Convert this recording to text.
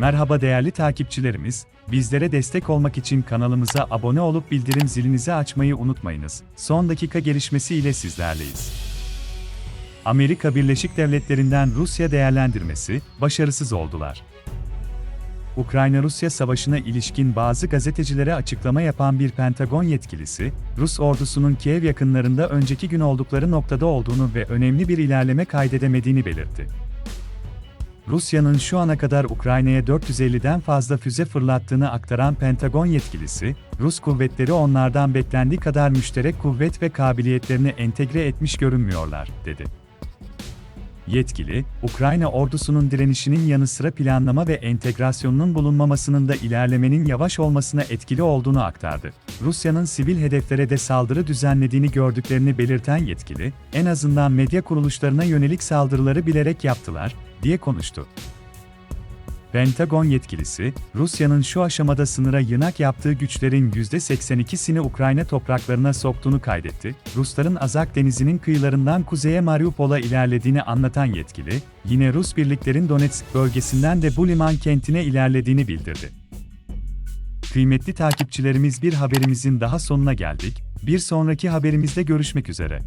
Merhaba değerli takipçilerimiz, bizlere destek olmak için kanalımıza abone olup bildirim zilinizi açmayı unutmayınız. Son dakika gelişmesi ile sizlerleyiz. Amerika Birleşik Devletleri'nden Rusya değerlendirmesi, başarısız oldular. Ukrayna-Rusya savaşına ilişkin bazı gazetecilere açıklama yapan bir Pentagon yetkilisi, Rus ordusunun Kiev yakınlarında önceki gün oldukları noktada olduğunu ve önemli bir ilerleme kaydedemediğini belirtti. Rusya'nın şu ana kadar Ukrayna'ya 450'den fazla füze fırlattığını aktaran Pentagon yetkilisi, Rus kuvvetleri onlardan beklendiği kadar müşterek kuvvet ve kabiliyetlerini entegre etmiş görünmüyorlar, dedi. Yetkili, Ukrayna ordusunun direnişinin yanı sıra planlama ve entegrasyonunun bulunmamasının da ilerlemenin yavaş olmasına etkili olduğunu aktardı. Rusya'nın sivil hedeflere de saldırı düzenlediğini gördüklerini belirten yetkili, en azından medya kuruluşlarına yönelik saldırıları bilerek yaptılar, diye konuştu. Pentagon yetkilisi, Rusya'nın şu aşamada sınıra yınak yaptığı güçlerin %82'sini Ukrayna topraklarına soktuğunu kaydetti. Rusların Azak Denizi'nin kıyılarından kuzeye Mariupol'a ilerlediğini anlatan yetkili, yine Rus birliklerin Donetsk bölgesinden de bu liman kentine ilerlediğini bildirdi. Kıymetli takipçilerimiz bir haberimizin daha sonuna geldik. Bir sonraki haberimizde görüşmek üzere.